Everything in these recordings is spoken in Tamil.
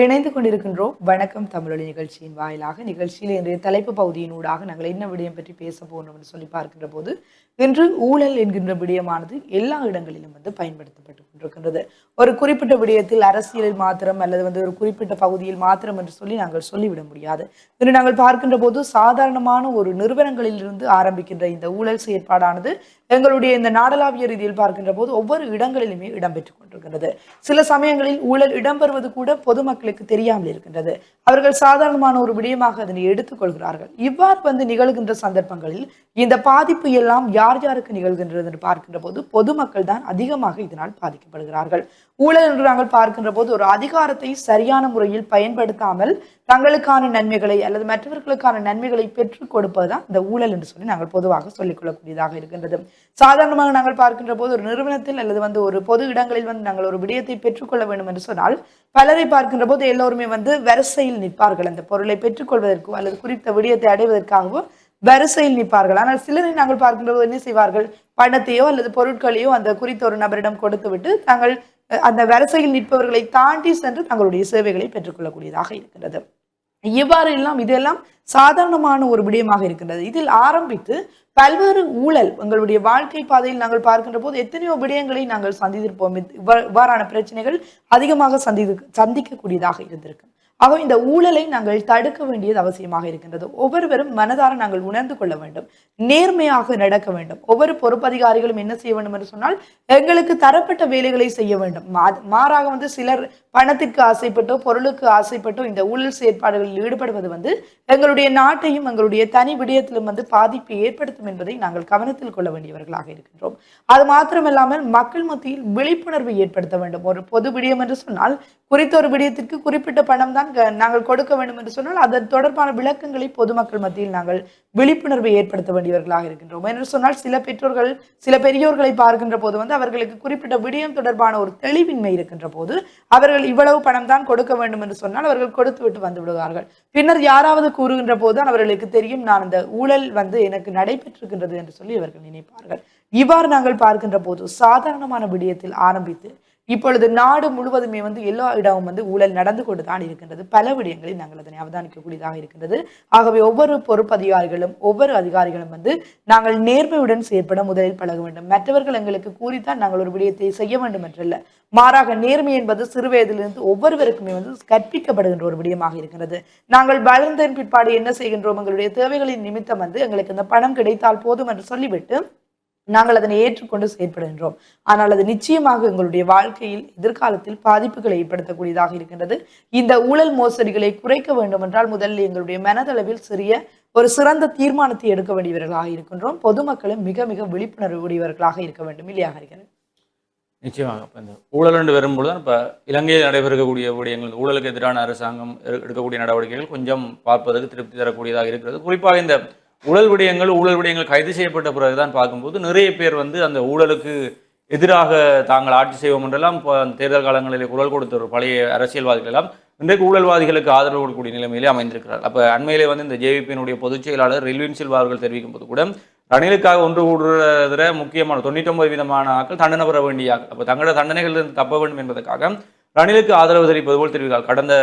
இணைந்து கொண்டிருக்கின்றோம். வணக்கம் தமிழொலி நிகழ்ச்சியின் வாயிலாக. நிகழ்ச்சியில் இன்றைய தலைப்பு பகுதியின் ஊடாக நாங்கள் என்ன விடயம் பற்றி பேச போகிறோம் என்று சொல்லி பார்க்கின்ற போது இன்று ஊழல் என்கின்ற விடயமானது எல்லா இடங்களிலும் வந்து பயன்படுத்தப்பட்டு கொண்டிருக்கின்றது. ஒரு குறிப்பிட்ட விடயத்தில் அரசியலில் மாத்திரம் அல்லது வந்து ஒரு குறிப்பிட்ட பகுதியில் மாத்திரம் என்று சொல்லி நாங்கள் சொல்லிவிட முடியாது. இன்று நாங்கள் பார்க்கின்ற போது சாதாரணமான ஒரு நிறுவனங்களில் இருந்து ஆரம்பிக்கின்ற இந்த ஊழல் செயற்பாடானது எங்களுடைய இந்த நாடளாவிய ரீதியில் பார்க்கின்ற போது ஒவ்வொரு இடங்களிலுமே இடம்பெற்றுக் கொண்டிருக்கின்றது. சில சமயங்களில் ஊழல் இடம்பெறுவது கூட பொதுமக்கள் பொதுமக்களுக்கு தெரியாமல் இருக்கின்றது. அவர்கள் சாதாரணமான ஒரு விடயமாக அதனை எடுத்துக்கொள்கிறார்கள். இவ்வாறு வந்து நிகழ்கின்ற சந்தர்ப்பங்களில் இந்த பாதிப்பு எல்லாம் யார் யாருக்கு நிகழ்கின்றது என்று பார்க்கின்ற போது பொதுமக்கள் தான் அதிகமாக இதனால் பாதிக்கப்படுகிறார்கள். ஊழல் என்று நாங்கள் பார்க்கின்ற போது ஒரு அதிகாரத்தை சரியான முறையில் பயன்படுத்தாமல் தங்களுக்கான நன்மைகளை அல்லது மற்றவர்களுக்கான நன்மைகளை பெற்றுக் கொடுப்பதுதான் இந்த ஊழல் என்று சொல்லி நாங்கள் பொதுவாக சொல்லிக் கொள்ளக்கூடியதாக இருக்கின்றது. சாதாரணமாக நாங்கள் பார்க்கின்ற போது ஒரு நிறுவனத்தில் அல்லது வந்து ஒரு பொது இடங்களில் வந்து நாங்கள் ஒரு விடயத்தை பெற்றுக்கொள்ள வேண்டும் என்று சொன்னால் பலரை பார்க்கின்ற போது எல்லோருமே வந்து வரிசையில் நிற்பார்கள். அந்த பொருளை பெற்றுக்கொள்வதற்கோ அல்லது குறித்த விடயத்தை அடைவதற்காகவோ வரிசையில் நிற்பார்கள். ஆனால் சிலரை நாங்கள் பார்க்கின்ற போது என்ன செய்வார்கள்? பணத்தையோ அல்லது பொருட்களையோ அந்த குறித்த ஒரு நபரிடம் கொடுத்துவிட்டு தாங்கள் அஹ், அந்த வரிசையில் நிற்பவர்களை தாண்டி சென்று தங்களுடைய சேவைகளை பெற்றுக்கொள்ளக்கூடியதாக இருக்கின்றது. இவ்வாறு எல்லாம் இதெல்லாம் சாதாரணமான ஒரு விடயமாக இருக்கின்றது. இதில் ஆரம்பித்து பல்வேறு ஊழல் எங்களுடைய வாழ்க்கை பாதையில் நாங்கள் பார்க்கின்ற போது எத்தனையோ விடயங்களை நாங்கள் சந்தித்திருப்போம். இவ்வாறான பிரச்சனைகள் அதிகமாக சந்தி சந்திக்கக்கூடியதாக இருந்திருக்கு. ஆக இந்த ஊழலை நாங்கள் தடுக்க வேண்டியது அவசியமாக இருக்கின்றது. ஒவ்வொருவரும் மனதார நாங்கள் உணர்ந்து கொள்ள வேண்டும். நேர்மையாக நடக்க வேண்டும். ஒவ்வொரு பொறுப்பதிகாரிகளும் என்ன செய்ய வேண்டும் என்று சொன்னால் எங்களுக்கு தரப்பட்ட வேலைகளை செய்ய வேண்டும். மாறாக வந்து சிலர் பணத்திற்கு ஆசைப்பட்டோ பொருளுக்கு ஆசைப்பட்டோ இந்த ஊழல் செயற்பாடுகளில் ஈடுபடுவது வந்து எங்களுடைய நாட்டையும் எங்களுடைய தனி விடயத்திலும் வந்து பாதிப்பை ஏற்படுத்தும் என்பதை நாங்கள் கவனத்தில் கொள்ள வேண்டியவர்களாக இருக்கின்றோம். அது மாத்திரமில்லாமல் மக்கள் மத்தியில் விழிப்புணர்வு ஏற்படுத்த வேண்டும். ஒரு பொது விடயம் என்று சொன்னால் குறித்த ஒரு விடயத்திற்கு குறிப்பிட்ட பணம் தான் நாங்கள் கொடுக்க வேண்டும் என்று சொன்னால் அதன் தொடர்பான விளக்கங்களை பொதுமக்கள் மத்தியில் நாங்கள் விழிப்புணர்வை ஏற்படுத்த வேண்டியவர்களாக இருக்கின்றோம். என்று சொன்னால் சில பெற்றோர்கள் சில பெரியோர்களை பார்க்கின்ற போது வந்து அவர்களுக்கு குறிப்பிட்ட விடயம் தொடர்பான ஒரு தெளிவின்மை இருக்கின்ற போது அவர்கள் இவ்வளவு பணம் தான் கொடுக்க வேண்டும் என்று சொன்னால் அவர்கள் கொடுத்து விட்டு வந்து விடுவார்கள். பின்னர் யாராவது கூறுகின்ற போதுதான் அவர்களுக்கு தெரியும் நான் அந்த ஊழல் வந்து எனக்கு நடைபெற்றிருக்கின்றது என்று சொல்லி அவர்கள் நினைப்பார்கள். இவ்வாறு நாங்கள் பார்க்கின்ற போது சாதாரணமான விடயத்தில் ஆரம்பித்து இப்பொழுது நாடு முழுவதுமே வந்து எல்லா இடமும் வந்து ஊழல் நடந்து கொண்டு தான் இருக்கின்றது. பல விடயங்களில் நாங்கள் அதனை அவதானிக்கக்கூடியதாக இருக்கின்றது. ஆகவே ஒவ்வொரு பொறுப்பு அதிகாரிகளும் ஒவ்வொரு அதிகாரிகளும் வந்து நாங்கள் நேர்மையுடன் செயற்பட முதலில் பழக வேண்டும். மற்றவர்கள் எங்களுக்கு கூறித்தான் நாங்கள் ஒரு விடயத்தை செய்ய வேண்டும் என்றல்ல. மாறாக நேர்மை என்பது சிறு வயதிலிருந்து ஒவ்வொருவருக்குமே வந்து கற்பிக்கப்படுகின்ற ஒரு விடயமாக இருக்கிறது நாங்கள் வளர்ந்ததன் பிற்பாடு என்ன செய்கின்றோம்? எங்களுடைய தேவைகளின் நிமித்தம் வந்து எங்களுக்கு இந்த பணம் கிடைத்தால் போதும் என்று சொல்லிவிட்டு நாங்கள் அதனை ஏற்றுக்கொண்டு செயற்படுகின்றோம். ஆனால் அது நிச்சயமாக எங்களுடைய வாழ்க்கையில் எதிர்காலத்தில் பாதிப்புகளை ஏற்படுத்தக்கூடியதாக இருக்கின்றது. இந்த ஊழல் மோசடிகளை குறைக்க வேண்டும் என்றால் முதலில் எங்களுடைய மனதளவில் சிறிய ஒரு சிறந்த தீர்மானத்தை எடுக்க வேண்டியவர்களாக இருக்கின்றோம். பொதுமக்களும் மிக மிக விழிப்புணர்வு உடையவர்களாக இருக்க வேண்டும். இல்லையா ஹரிகரன்? நிச்சயமாக. இப்போ இந்த ஊழல் என்று வரும்பொழுது தான் இப்போ இலங்கையில் நடைபெறக்கூடிய விடயங்கள் ஊழலுக்கு எதிரான அரசாங்கம் எடுக்கக்கூடிய நடவடிக்கைகள் கொஞ்சம் பார்ப்பதற்கு திருப்தி தரக்கூடியதாக இருக்கிறது. குறிப்பாக இந்த ஊழல் விடயங்கள் ஊழல் விடயங்கள் கைது செய்யப்பட்ட பிறகுதான் பார்க்கும்போது நிறைய பேர் வந்து அந்த ஊழலுக்கு எதிராக தாங்கள் ஆட்சி செய்வோம் என்றெல்லாம் இப்போ தேர்தல் காலங்களில் குரல் கொடுத்த பழைய அரசியல்வாதிகள் எல்லாம் இன்றைக்கு ஊழல்வாதிகளுக்கு ஆதரவு கொடுக்கக்கூடிய நிலைமையிலே அமைந்திருக்கிறார் அப்போ அண்மையிலே வந்து இந்த ஜேவிபியினுடைய பொதுச் செயலாளர் ரெல்வின் சில்வா அவர்கள் தெரிவிக்கும் போது கூட ரணிலுக்காக ஒன்று கூடுறதுல முக்கியமான தொண்ணூற்றொன்பது விதமான ஆக்கள் தண்டனை பெற வேண்டிய ஆக்கள். அப்போ தங்களோட தண்டனைகளிலிருந்து தப்ப வேண்டும் என்பதற்காக ரணிலுக்கு ஆதரவு தெரிவிப்பது போல் தெரிவித்தார். கடந்த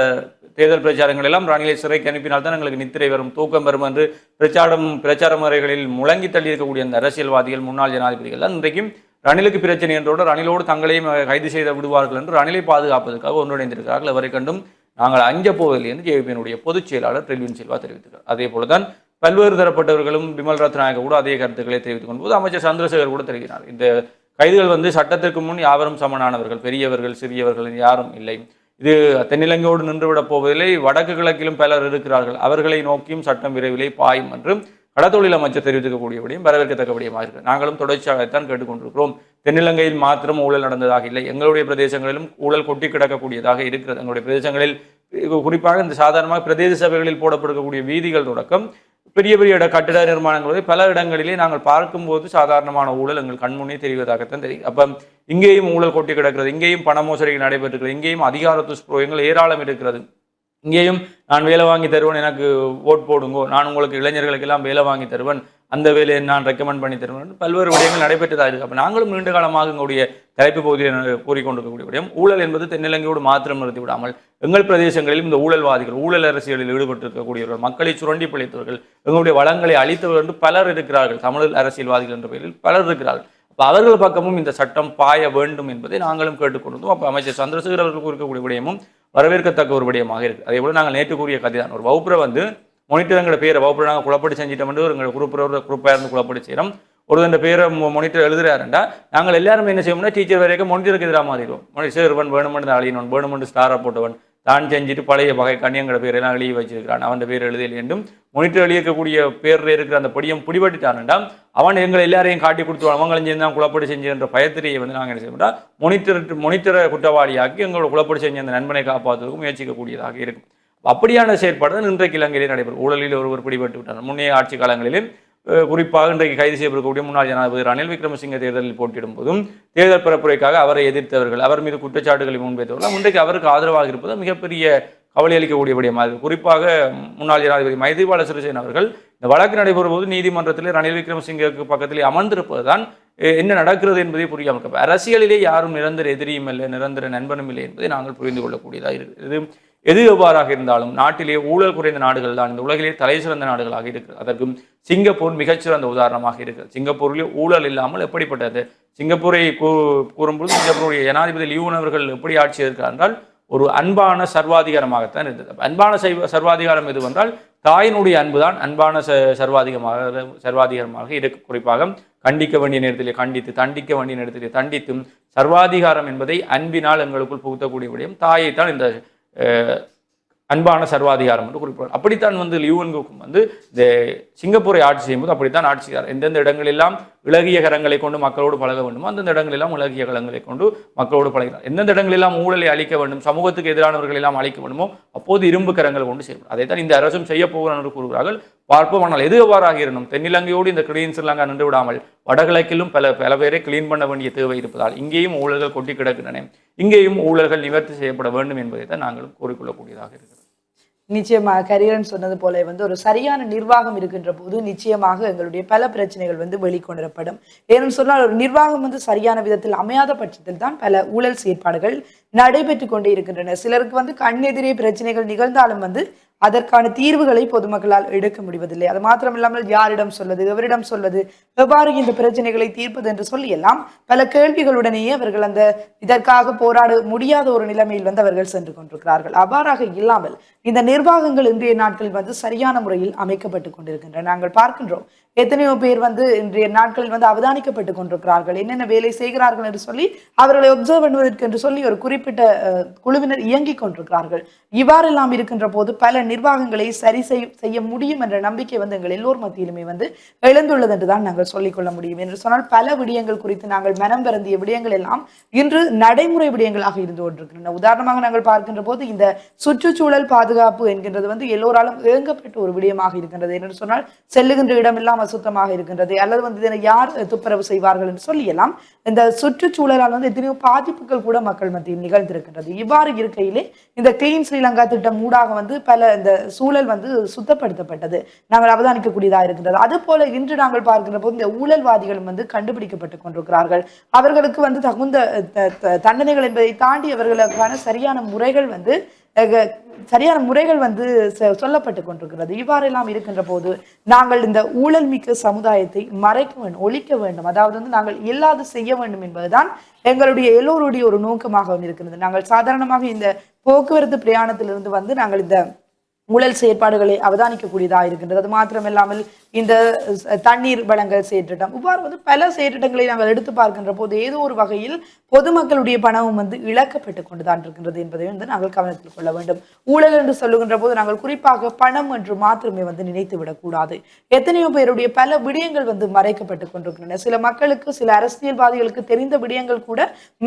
தேர்தல் பிரச்சாரங்கள் எல்லாம் ரணிலை சிறைக்கு அனுப்பினால் தான் எங்களுக்கு நித்திரை வரும் தூக்கம் வரும் என்று பிரச்சாரம் பிரச்சார முறைகளில் முழங்கி தள்ளி இருக்கக்கூடிய அந்த அரசியல்வாதிகள் முன்னாள் ஜனாதிபதிகள் தான் இன்றைக்கும் ரணிலுக்கு பிரச்சனை என்றோடு ரணிலோடு தங்களையும் கைது செய்து விடுவார்கள் என்று ரணிலை பாதுகாப்பதற்காக ஒன்றிணைந்திருக்கிறார்கள். அவரை கண்டும் நாங்கள் அஞ்ச போவதில்லை என்று ஜேபியினுடைய பொதுச் செயலாளர் ரெல்வின் செல்வா தெரிவித்தார் அதே போலதான் பல்வேறு தரப்பட்டவர்களும் விமல் ரத்நாயக கூட அதே கருத்துக்களை தெரிவித்துக் கொண்டு அமைச்சர் சந்திரசேகர் கூட தெரிவித்தார். இந்த கைதுகள் வந்து சட்டத்திற்கு முன் யாவரும் சமனானவர்கள் பெரியவர்கள் சிறியவர்கள் யாரும் இல்லை. இது தென்னிலங்கையோடு நின்றுவிடப் போவதில்லை வடக்கு கிழக்கிலும் பலர் இருக்கிறார்கள். அவர்களை நோக்கியும் சட்டம் விரைவிலே பாயும் என்றும் கடத்தொழில் அமைச்சர் தெரிவிக்கக்கூடியபடியும் வரவேற்கத்தக்க விடயமாக இருக்கு. நாங்களும் தொடர்ச்சியாகத்தான் கேட்டுக்கொண்டிருக்கிறோம். தென்னிலங்கையில் மாத்திரம் ஊழல் நடந்ததாக இல்லை. எங்களுடைய பிரதேசங்களிலும் ஊழல் கொட்டி கிடக்கக்கூடியதாக இருக்கிறது. எங்களுடைய பிரதேசங்களில் குறிப்பாக இந்த சாதாரணமாக பிரதேச சபைகளில் போடப்படக்கூடிய வீதிகள் தொடக்கம் பெரிய பெரிய இட கட்டிட நிர்மாணங்கள் பல இடங்களிலே நாங்கள் பார்க்கும்போது சாதாரணமான ஊழல் எங்கள் கண்முன்னே தெரிவதாகத்தான் தெரியும் அப்போ இங்கேயும் ஊழல் கொட்டி கிடக்கிறது இங்கேயும் பண மோசடிகள் நடைபெற்றிருக்கிறது இங்கேயும் அதிகார துஷ்பிரயோகங்கள் ஏராளம் இருக்கிறது. இங்கேயும் நான் வேலை வாங்கி தருவேன் எனக்கு ஓட் போடுங்கோ நான் உங்களுக்கு இளைஞர்களுக்கெல்லாம் வேலை வாங்கி தருவேன் அந்த வேலையை நான் ரெக்கமெண்ட் பண்ணி தருவேன். பல்வேறு விடயங்கள் நடைபெற்றதாக இருக்குது அப்போ நாங்களும் நீண்ட காலமாக எங்களுடைய தலைப்பு பகுதியில் கூறிக்கொண்டிருக்கக்கூடிய விடயம் ஊழல் என்பது தென்னிலங்கையோடு மாத்திரம் நிறுத்தி விடாமல் எங்கள் பிரதேசங்களிலும் இந்த ஊழல்வாதிகள் ஊழல் அரசியலில் ஈடுபட்டிருக்கக்கூடியவர்கள் மக்களை சுரண்டி பிழைத்தவர்கள் எங்களுடைய வளங்களை அளித்தவர்கள் என்று பலர் இருக்கிறார்கள். தமிழ் அரசியல்வாதிகள் என்ற பெயரில் பலர் இருக்கிறார்கள். அப்போ அவர்கள் பக்கமும் இந்த சட்டம் பாய வேண்டும் என்பதை நாங்களும் கேட்டுக்கொண்டோம் அப்போ அமைச்சர் சந்திரசேகர் அவர்கள் கூறக்கூடிய விடயமும் வரவேற்கத்தக்க ஒரு விடயமாக இருக்குது அதே போல நாங்கள் நேற்று கூறிய கதை தான் ஒரு வகுப்புரை வந்து மொனிட்டர் எங்களோட பேரை வகுப்பு நாங்கள் குழப்படி செஞ்சிட்டோம்னு ஒரு எங்கள் குரூப்பில் குரூப்பாக இருந்து குழப்படி செய்கிறோம் ஒரு இந்த பேரை மொனிட்டர் எழுதுறாருண்டா நாங்கள் எல்லாரும் என்ன செய்வோம்னா டீச்சர் வரைக்கும் மொனிட்டருக்கு எதிராக மாறிடுவோம். மொனி சேர்வன் வேணுமென்று அழியணும் வேணுமென்று ஸ்டாராக போட்டவன் தான் செஞ்சுட்டு பழைய வகை கண்ணியங்களோட பேரெல்லாம் எழுதி வச்சிருக்கிறான். அவன் பேர் எழுதியல் என்றும் மொனிட்டர் எழுதியிருக்கக்கூடிய பேரில் இருக்கிற அந்த படியும் பிடிபட்டுட்டான்டா அவன் எங்களை எல்லாரையும் காட்டி கொடுத்து அவங்களும் செஞ்சு தான் குழப்படி செஞ்சு என்ற வந்து நாங்கள் என்ன செய்வோம்னா மொனிட்டர் மொனிட்டரை குற்றவாளியாக்கி எங்களோட குழப்படி செஞ்ச அந்த நண்பனை காப்பாற்றுவதற்கு முயற்சிக்கக்கூடியதாக இருக்கும். அப்படியான செயற்பாடு தான் இன்றைக்கு இலங்கையிலே நடைபெறும். ஊழலில் ஒருவர் பிடிபட்டு விட்டார். முன்னைய ஆட்சி காலங்களிலும் குறிப்பாக இன்றைக்கு கைது செய்யப்படக்கூடிய முன்னாள் ஜனாதிபதி ரணில் விக்ரமசிங்க தேர்தலில் போட்டியிடும் போதும் தேர்தல் பரப்புரைக்காக அவரை எதிர்த்தவர்கள் அவர் மீது குற்றச்சாட்டுகளை முன்வைத்தவர்கள் இன்றைக்கு அவருக்கு ஆதரவாக இருப்பது மிகப்பெரிய கவலை அளிக்கக்கூடிய விடயமாக குறிப்பாக முன்னாள் ஜனாதிபதி மைத்ரிபால சிறிசேன அவர்கள் இந்த வழக்கு நடைபெறும் போது நீதிமன்றத்தில் ரணில் விக்ரமசிங்கவுக்கு பக்கத்திலே அமர்ந்திருப்பது தான் என்ன நடக்கிறது என்பதை புரியாமல் அரசியலிலே யாரும் நிரந்தர எதிரியும் இல்லை நிரந்தர நண்பனும் இல்லை என்பதை நாங்கள் புரிந்து கொள்ளக்கூடியதாக இருக்குது இது எது எவ்வாறாக இருந்தாலும் நாட்டிலே ஊழல் குறைந்த நாடுகள் தான். இந்த உலகிலே தலை சிறந்த நாடுகளாக இருக்கிறது அதற்கும் சிங்கப்பூர் மிகச்சிறந்த உதாரணமாக இருக்கிறது. சிங்கப்பூரிலே ஊழல் இல்லாமல் எப்படிப்பட்டது? சிங்கப்பூரை கூ- கூறும்போது சிங்கப்பூருடைய ஜனாதிபதி லியூன் அவர்கள் எப்படி ஆட்சி இருக்கிறார் என்றால் ஒரு அன்பான சர்வாதிகாரமாகத்தான் இருந்தது. அன்பான சைவ சர்வாதிகாரம் எது என்றால் தாயினுடைய அன்புதான் அன்பான ச சர்வாதிகமாக சர்வாதிகாரமாக இருக்க. குறிப்பாக கண்டிக்க வேண்டிய நேரத்திலே கண்டித்து தண்டிக்க வேண்டிய நேரத்திலே தண்டித்தும் சர்வாதிகாரம் என்பதை அன்பினால் எங்களுக்குள் புகுத்தக்கூடிய விடயம் தாயைத்தான் இந்த அன்பான சர்வாதிகாரம் என்று குறிப்பிடுவார். அப்படித்தான் வந்து லியூவன்குக்கும் வந்து இந்த சிங்கப்பூரை ஆட்சி செய்யும்போது அப்படித்தான் ஆட்சி செய்தார் எந்தெந்த இடங்களெல்லாம் இலகிய கரங்களை கொண்டு மக்களோடு பழக வேண்டும். அந்தந்த இடங்களெல்லாம் இலகிய கரங்களை கொண்டு மக்களோடு பழகிறார் எந்தெந்த இடங்களெல்லாம் ஊழலை அழிக்க வேண்டும் சமூகத்துக்கு எதிரானவர்கள் எல்லாம் அழிக்க வேண்டுமோ அப்போது இரும்பு கரங்கள் கொண்டு செய்யப்படும் அதைத்தான் இந்த அரசும் செய்ய போகிறார் என்று கூறுகிறார்கள். பார்ப்போம். ஆனால் எது எவ்வாறாக இருந்தும் தென்னிலங்கையோடு இந்த கிளீன் ஸ்ரீலங்கா நின்று விடாமல் வடகிழக்கிலும் பல பல பேரை கிளீன் பண்ண வேண்டிய தேவை இருப்பதால் இங்கேயும் ஊழல்கள் கொட்டி கிடக்கின்றன. இங்கேயும் ஊழல்கள் நிவர்த்தி செய்யப்பட வேண்டும் என்பதை தான் நாங்களும் கூறிக்கொள்ளக்கூடியதாக இருக்கிறது. நிச்சயமாக கரியரன் சொன்னது போல வந்து ஒரு சரியான நிர்வாகம் இருக்கின்ற போது நிச்சயமாக எங்களுடைய பல பிரச்சனைகள் வந்து வெளிக்கொணரப்படும். ஏன்னு சொன்னால் ஒரு நிர்வாகம் வந்து சரியான விதத்தில் அமையாத பட்சத்தில் தான் பல ஊழல் செயற்பாடுகள் நடைபெற்று கொண்டே இருக்கின்றன. சிலருக்கு வந்து கண்ணெதிரே பிரச்சனைகள் நிகழ்ந்தாலும் வந்து அதற்கான தீர்வுகளை பொதுமக்களால் எடுக்க முடிவதில்லை. அது மாத்திரமில்லாமல் யாரிடம் சொல்வது எவரிடம் சொல்வது எவ்வாறு இந்த பிரச்சனைகளை தீர்ப்பது என்று சொல்லி எல்லாம் பல கேள்விகளுடனேயே அவர்கள் அந்த இதற்காக போராட முடியாத ஒரு நிலைமையில் வந்து அவர்கள் சென்று கொண்டிருக்கிறார்கள். அவ்வாறாக இல்லாமல் இந்த நிர்வாகங்கள் இன்றைய நாட்களில் வந்து சரியான முறையில் அமைக்கப்பட்டு கொண்டிருக்கின்றன. நாங்கள் பார்க்கின்றோம் எத்தனையோ பேர் வந்து இன்றைய நாட்களில் வந்து அவதானிக்கப்பட்டு கொண்டிருக்கிறார்கள். என்னென்ன வேலை செய்கிறார்கள் என்று சொல்லி அவர்களை ஒப்சர்வ் பண்ணுவதற்கு என்று சொல்லி ஒரு குறிப்பிட்ட குழுவினர் இயங்கிக் கொண்டிருக்கிறார்கள். இவ்வாறெல்லாம் இருக்கின்ற போது பல நிர்வாகங்களை சரி செய்ய முடியும் என்ற நம்பிக்கை வந்து எங்கள் எல்லோர் மத்தியிலுமே வந்து எழுந்துள்ளது என்று தான் நாங்கள் சொல்லிக்கொள்ள முடியும் என்று சொன்னால் பல விடயங்கள் குறித்து நாங்கள் மனம் பிறந்திய விடயங்கள் எல்லாம் இன்று நடைமுறை விடயங்களாக இருந்து கொண்டிருக்கின்றன. உதாரணமாக நாங்கள் பார்க்கின்ற போது இந்த சுற்றுச்சூழல் பாதுகாப்பு என்கின்றது வந்து எல்லோராலும் ஏங்கப்பட்ட ஒரு விடயமாக இருக்கின்றது என்று சொன்னால் செல்லுகின்ற இடமெல்லாம் சுத்தமாக இருக்கின்றது. அல்லது வந்து இதனை யார் துப்புரவு செய்வார்கள் என்று சொல்லியெல்லாம் இந்த சுற்றுச்சூழலால் வந்து எத்தனையோ பாதிப்புகள் கூட மக்கள் மத்தியில் நிகழ்ந்திருக்கின்றது. இவ்வாறு இருக்கையிலே இந்த கிளீன் ஸ்ரீலங்கா திட்டம் ஊடாக வந்து பல இந்த சூழல் வந்து சுத்தப்படுத்தப்பட்டது. நாங்கள் அவதானிக்கக்கூடியதாக இருக்கின்றது. அது போல இன்று நாங்கள் பார்க்கின்ற போது இந்த ஊழல்வாதிகளும் வந்து கண்டுபிடிக்கப்பட்டு கொண்டிருக்கிறார்கள். அவர்களுக்கு வந்து தகுந்த த- த- தண்டனைகள் என்பதை தாண்டி அவர்களுக்கான சரியான முறைகள் வந்து சரியான முறைகள் வந்து சொல்லப்பட்டு கொண்டிருக்கிறது. இவ்வாறெல்லாம் இருக்கின்ற போது நாங்கள் இந்த ஊழல் மிக்க சமுதாயத்தை மறைக்க வேண்டும் ஒழிக்க வேண்டும். அதாவது வந்து நாங்கள் இல்லாது செய்ய வேண்டும் என்பதுதான் எங்களுடைய எல்லோருடைய ஒரு நோக்கமாகவும் இருக்கிறது நாங்கள் சாதாரணமாக இந்த போக்குவரத்து பிரயாணத்திலிருந்து வந்து நாங்கள் இந்த ஊழல் செயற்பாடுகளை அவதானிக்கக்கூடியதாக இருக்கின்றது. அது மாத்திரமில்லாமல் இந்த தண்ணீர் வளங்கள் செயற்றிட்டம். இவ்வாறு வந்து பல செயற்றிட்டங்களை நாங்கள் எடுத்து பார்க்கின்ற போது ஏதோ ஒரு வகையில் பொதுமக்களுடைய பணமும் வந்து இழக்கப்பட்டு கொண்டுதான் இருக்கின்றது என்பதை வந்து நாங்கள் கவனத்தில் கொள்ள வேண்டும். ஊழல் என்று சொல்லுகின்ற போது நாங்கள் குறிப்பாக பணம் என்று மாத்திரமே வந்து நினைத்து விடக்கூடாது. எத்தனையோ பேருடைய பல விடயங்கள் வந்து மறைக்கப்பட்டு கொண்டிருக்கின்றன. சில மக்களுக்கு சில அரசியல்வாதிகளுக்கு தெரிந்த விடயங்கள் கூட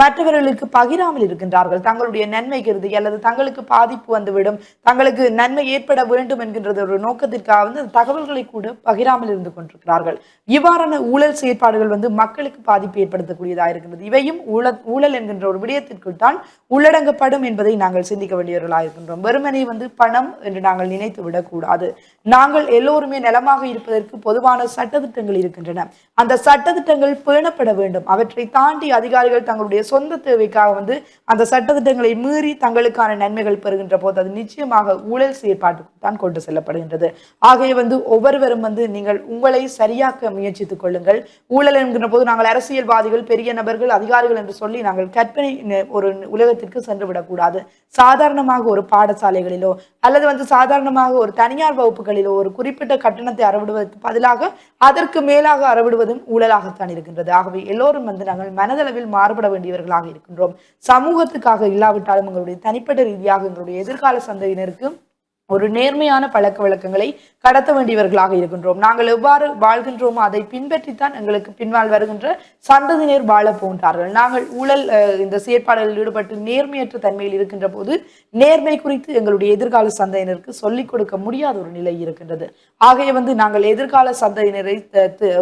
மற்றவர்களுக்கு பகிராமல் இருக்கின்றார்கள். தங்களுடைய நன்மை கருதி அல்லது தங்களுக்கு பாதிப்பு வந்துவிடும் தங்களுக்கு நன்மை ஏற்பட வேண்டும் என்கின்றது ஒரு நோக்கத்திற்காக வந்து அந்த தகவல்களை கூட பகிராமல் இருந்து கொண்டிருக்கிறார்கள். இவ்வாறான ஊழல் செயற்பாடுகள் வந்து மக்களுக்கு பாதிப்பு ஏற்படுத்தக்கூடியதாக இருக்கின்றது. இவையும் ஊழல் ஊழல் என்கின்ற ஒரு விடயத்திற்குள் தான் உள்ளடங்கப்படும் என்பதை நாங்கள் சிந்திக்க வேண்டியவர்களாக இருக்கின்றோம். வெறுமனை வந்து பணம் என்று நாங்கள் நினைத்து விடக்கூடாது. நாங்கள் எல்லோருமே நலமாக இருப்பதற்கு பொதுவான சட்டத்திட்டங்கள் இருக்கின்றன. அந்த சட்டத்திட்டங்கள் பேணப்பட வேண்டும். அவற்றை தாண்டி அதிகாரிகள் தங்களுடைய சொந்த தேவைக்காக வந்து அந்த சட்டத்திட்டங்களை மீறி தங்களுக்கான நன்மைகள் பெறுகின்ற போது அது நிச்சயமாக ஊழல் செயற்பாட்டுக்கு தான் கொண்டு செல்லப்படுகின்றது. ஆகவே வந்து ஒவ்வொருவரும் வந்து நீங்கள் உங்களை சரியாக்க முயற்சித்துக் கொள்ளுங்கள். ஊழல் என்கிற போது நாங்கள் அரசியல்வாதிகள் பெரிய நபர்கள் அதிகாரிகள் என்று சொல்லி நாங்கள் கற்பனை ஒரு உலகத்திற்கு சென்று விடக்கூடாது. சாதாரணமாக ஒரு பாடசாலைகளிலோ அல்லது வந்து சாதாரணமாக ஒரு தனியார் வகுப்புகளிலோ ஒரு குறிப்பிட்ட கட்டணத்தை அறவிடுவதற்கு பதிலாக அதற்கு மேலாக அறவிடுவதும் ஊழலாகத்தான் இருக்கின்றது. ஆகவே எல்லோரும் வந்து நாங்கள் மனதளவில் மாறுபட வேண்டியவர்களாக இருக்கின்றோம். சமூகத்துக்காக இல்லாவிட்டாலும் எங்களுடைய தனிப்பட்ட ரீதியாக எங்களுடைய எதிர்கால சந்ததியினருக்கு ஒரு நேர்மையான பழக்க வழக்கங்களை கடத்த வேண்டியவர்களாக இருக்கின்றோம். நாங்கள் எவ்வாறு வாழ்கின்றோமோ அதை பின்பற்றித்தான் எங்களுக்கு பின்னால் வருகின்ற சந்ததியினர் வாழ போன்றார்கள். நாங்கள் ஊழல் அஹ், இந்த செயற்பாடுகளில் ஈடுபட்டு நேர்மையற்ற தன்மையில் இருக்கின்ற போது நேர்மை குறித்து எங்களுடைய எதிர்கால சந்தையினருக்கு சொல்லிக் கொடுக்க முடியாத ஒரு நிலை இருக்கின்றது. ஆகவே வந்து நாங்கள் எதிர்கால சந்தையினரை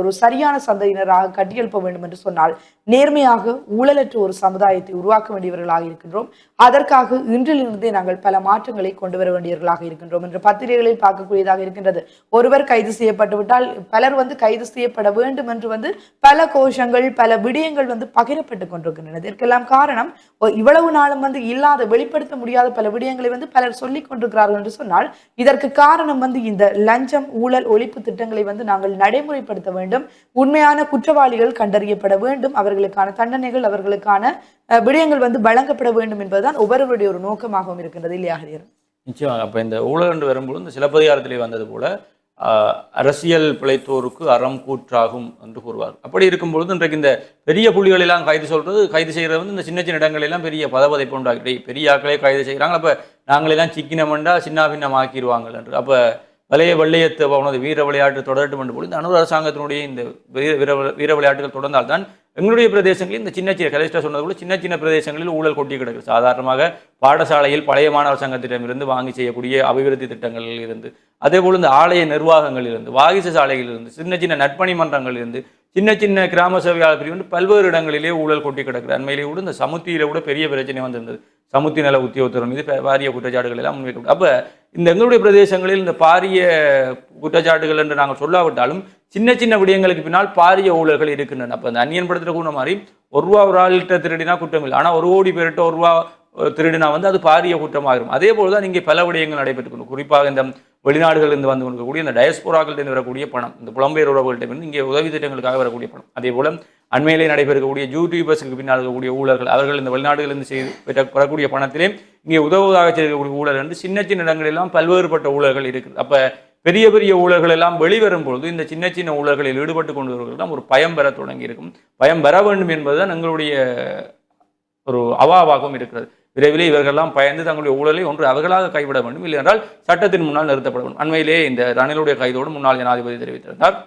ஒரு சரியான சந்தையினராக கட்டியெழுப்ப வேண்டும் என்று சொன்னால் நேர்மையாக ஊழலற்ற ஒரு சமுதாயத்தை உருவாக்க வேண்டியவர்களாக இருக்கின்றோம். அதற்காக இன்றிலிருந்தே நாங்கள் பல மாற்றங்களை கொண்டு வர வேண்டியவர்களாக இருக்கின்றோம் என்று பத்திரிகைகளில் பார்க்கக்கூடியதாக இருக்கின்றது. ஒருவர் கைது செய்யப்பட்டு விட்டால் பலர் வந்து கைது செய்யப்பட வேண்டும் என்று வந்து பல கோஷங்கள் பல விடயங்கள் வந்து பகிரப்பட்டு கொண்டிருக்கின்றன இதற்கெல்லாம் காரணம் இவ்வளவு நாளும் வந்து இல்லாத வெளிப்படுத்த முடியாத பல விடயங்களை வந்து பலர் சொல்லிக் கொண்டிருக்கிறார்கள் என்று சொன்னால் இதற்கு காரணம் வந்து இந்த லஞ்சம் ஊழல் ஒழிப்பு திட்டங்களை வந்து நாங்கள் நடைமுறைப்படுத்த வேண்டும். உண்மையான குற்றவாளிகள் கண்டறியப்பட வேண்டும். அவர்கள் அவர்களுக்கான தண்டனைகள் அவர்களுக்கான விடயங்கள் வந்து வழங்கப்பட வேண்டும் என்பதுதான் ஒவ்வொருவருடைய ஒரு நோக்கமாகவும் இருக்கின்றது இல்லையா ஹரியர் நிச்சயமாக. அப்போ இந்த ஊழல் என்று வரும்பொழுது இந்த சிலப்பதிகாரத்திலே வந்தது போல அரசியல் பிழைத்தோருக்கு அறம் கூற்றாகும் என்று கூறுவார். அப்படி இருக்கும்பொழுது இன்றைக்கு இந்த பெரிய புள்ளிகள் எல்லாம் கைது சொல்றது கைது செய்கிறது வந்து இந்த சின்ன சின்ன இடங்கள் எல்லாம் பெரிய பதபதைப்பு உண்டாக்கிட்டு பெரிய ஆக்களே கைது செய்கிறாங்க. அப்போ நாங்களெல்லாம் சிக்கினமெண்டா சின்னாபின்னம் ஆக்கிடுவாங்க என்று. அப்போ வலைய வெள்ளையத்து போனது வீர விளையாட்டு தொடரட்டும் என்று பொழுது இந்த அரசாங்கத்தினுடைய இந்த வீர வீர வீர விளையாட்டுகள் தொடர்ந்தால்தான் எங்களுடைய பிரதேசங்களில் இந்த சின்ன சின்ன கலிஸ்டா சொன்னது போல சின்ன சின்ன பிரதேசங்களில் ஊழல் கொட்டி கிடக்கு. சாதாரணமாக பாடசாலையில் பழைய மாணவர் சங்கத்திடமிருந்து வாங்கி செய்யக்கூடிய அபிவிருத்தி திட்டங்களில் இருந்து அதே போல் இந்த ஆலய நிர்வாகங்களில் இருந்து வாகிச சாலைகளில் இருந்து சின்ன சின்ன நட்பணி மன்றங்களில் இருந்து சின்ன சின்ன கிராம சேவையாளர் பிரிவு பல்வேறு இடங்களிலே ஊழல் கொட்டி கிடக்குது. அண்மையிலே கூட இந்த சமுத்தியில கூட பெரிய பிரச்சனை வந்திருந்தது. சமுத்தி நல உத்தியோகத்தர் மீது பாரிய குற்றச்சாட்டுகள் எல்லாம் முன்வைக்கப்படும் அப்போ இந்த எங்களுடைய பிரதேசங்களில் இந்த பாரிய குற்றச்சாட்டுகள் என்று நாங்கள் சொல்லாவிட்டாலும் சின்ன சின்ன விடயங்களுக்கு பின்னால் பாரிய ஊழல்கள் இருக்கின்றன. அப்போ அந்த அந்நியன் படத்தில் கூட மாதிரி ஒரு ரூபா ஒரு ஆள்கிட்ட திருடினா குற்றம் இல்லை. ஆனால் ஒரு கோடி பேர்கிட்ட ஒரு ரூபா திருடினா வந்து அது பாரிய குற்றமாகிரும். அதே போல் தான் இங்கே பல விடயங்கள் கொண்டு குறிப்பாக இந்த வெளிநாடுகளில் இருந்து வந்து கொண்டிருக்கக்கூடிய இந்த டயஸ்போராக்கள்கிட்ட வரக்கூடிய பணம் இந்த புலம்பெயர் உறவுகள்கிட்ட இங்கே உதவி திட்டங்களுக்காக வரக்கூடிய பணம். அதே போல் அண்மையிலே நடைபெறக்கூடிய யூடியூபர்ஸுக்கு பின்னால் இருக்கக்கூடிய ஊழல்கள் அவர்கள் இந்த வெளிநாடுகளிலிருந்து செய்து பெற்ற பெறக்கூடிய பணத்திலே இங்கே உதவுவதாக செய்யக்கூடிய ஊழல் என்று சின்ன சின்ன இடங்களெல்லாம் பல்வேறுபட்ட ஊழல்கள் இருக்குது. அப்போ பெரிய பெரிய ஊழல்கள் எல்லாம் வெளிவரும் பொழுது இந்த சின்ன சின்ன ஊழல்களில் ஈடுபட்டு கொண்டு தான் ஒரு பயம் பெற தொடங்கி இருக்கும் பயம் பெற வேண்டும் என்பதுதான் எங்களுடைய ஒரு அவாவாகவும் இருக்கிறது. விரைவிலே இவர்களெல்லாம் பயந்து தங்களுடைய ஊழலை ஒன்று அவர்களாக கைவிட வேண்டும். இல்லை என்றால் சட்டத்தின் முன்னால் நிறுத்தப்பட வேண்டும். அண்மையிலே இந்த ரணிலுடைய கைதோடு முன்னாள் ஜனாதிபதி தெரிவித்திருந்தார்.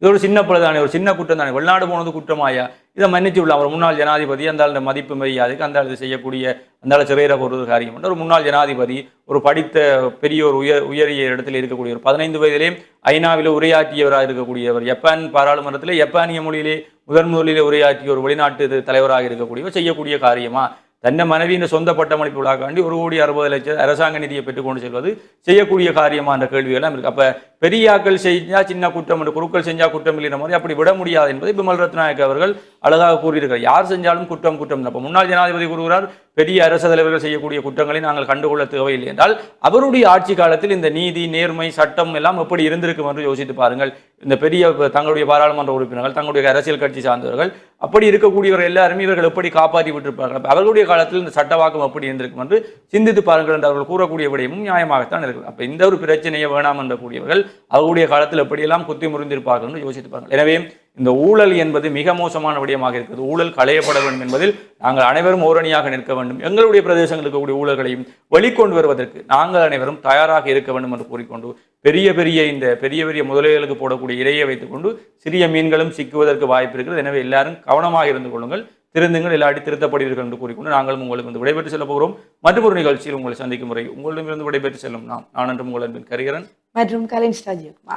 இது ஒரு சின்ன பழுதானே ஒரு சின்ன குற்றம் தானே வெளிநாடு போனது குற்றமாயா? இதை மன்னிச்சு விடலாம் ஒரு முன்னாள் ஜனாதிபதி அந்த ஆளுடைய மதிப்பு மரியாதைக்கு அந்த ஆளு செய்யக்கூடிய அந்த ஆளு சிறையில ஒரு காரியம். என்று ஒரு முன்னாள் ஜனாதிபதி ஒரு படித்த பெரிய ஒரு உயர் உயரிய இடத்தில் இருக்கக்கூடிய ஒரு பதினைந்து வயதிலே ஐநாவில் உரையாற்றியவராக இருக்கக்கூடியவர். ஜப்பான் பாராளுமன்றத்தில் ஜப்பானிய மொழியிலே முதன் முதலிலே உரையாற்றிய ஒரு வெளிநாட்டு தலைவராக இருக்கக்கூடியவர். செய்யக்கூடிய காரியமா? தன்னை மனைவியின் சொந்த பட்டமளிப்பு விழாக்காண்டி ஒரு கோடி அறுபது லட்சம் அரசாங்க நிதியை பெற்றுக்கொண்டு செல்வது செய்யக்கூடிய காரியமா என்ற கேள்வி இருக்குது அப்போ அப்ப பெரியாக்கள் செஞ்சால் சின்ன குற்றம் என்று குருக்கள் செஞ்சா குற்றம் இல்லைன்ற மாதிரி அப்படி விட முடியாது என்பதை பிமல் ரத்நாயக் அவர்கள் அழகாக கூறியிருக்கிறார். யார் செஞ்சாலும் குற்றம் குற்றம் அப்போ முன்னாள் ஜனாதிபதி கூறுகிறார் பெரிய அரசு தலைவர்கள் செய்யக்கூடிய குற்றங்களை நாங்கள் கண்டுகொள்ள தேவையில்லை என்றால் அவருடைய ஆட்சி காலத்தில் இந்த நீதி நேர்மை சட்டம் எல்லாம் எப்படி இருந்திருக்கும் என்று யோசித்து பாருங்கள். இந்த பெரிய தங்களுடைய பாராளுமன்ற உறுப்பினர்கள் தங்களுடைய அரசியல் கட்சி சார்ந்தவர்கள் அப்படி இருக்கக்கூடியவர்கள் எல்லாருமே இவர்கள் எப்படி காப்பாற்றி விட்டிருப்பார்கள்? அவர்களுடைய காலத்தில் இந்த சட்டவாக்கம் எப்படி இருந்திருக்கும் என்று சிந்தித்து பாருங்கள் என்று அவர்கள் கூறக்கூடிய விடயமும் நியாயமாகத்தான் இருக்குது. அப்போ இந்த ஒரு பிரச்சனையை வேணாம் என்ற கூடியவர்கள் அவர்களுடைய காலத்தில் எப்படியெல்லாம் குத்தி முறிந்திருப்பார்கள் என்று யோசித்து பாருங்கள். எனவே இந்த ஊழல் என்பது மிக மோசமான விடயமாக இருக்கிறது. ஊழல் களையப்பட வேண்டும் என்பதில் நாங்கள் அனைவரும் ஓரணியாக நிற்க வேண்டும். எங்களுடைய பிரதேசங்களுக்கு இருக்கக்கூடிய ஊழல்களையும் வெளிக்கொண்டு வருவதற்கு நாங்கள் அனைவரும் தயாராக இருக்க வேண்டும் என்று கூறிக்கொண்டு பெரிய பெரிய இந்த பெரிய பெரிய முதலீடுகளுக்கு போடக்கூடிய இரையை வைத்துக்கொண்டு சிறிய மீன்களும் சிக்குவதற்கு வாய்ப்பு இருக்கிறது. எனவே எல்லாரும் கவனமாக இருந்து கொள்ளுங்கள். திருந்துங்கள் இல்லாட்டி திருத்தப்படுவீர்கள் என்று கூறிக்கொண்டு நாங்களும் உங்களுக்கு வந்து விடைபெற்று செல்ல போகிறோம். மற்றும் ஒரு நிகழ்ச்சியில் உங்களை சந்திக்கும் முறை உங்களிடமிருந்து விடைபெற்று செல்லும் நாம். நான் என்று உங்கள் அன்பின் கரியரன் மற்றும் கலைஞ்.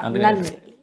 நன்றி.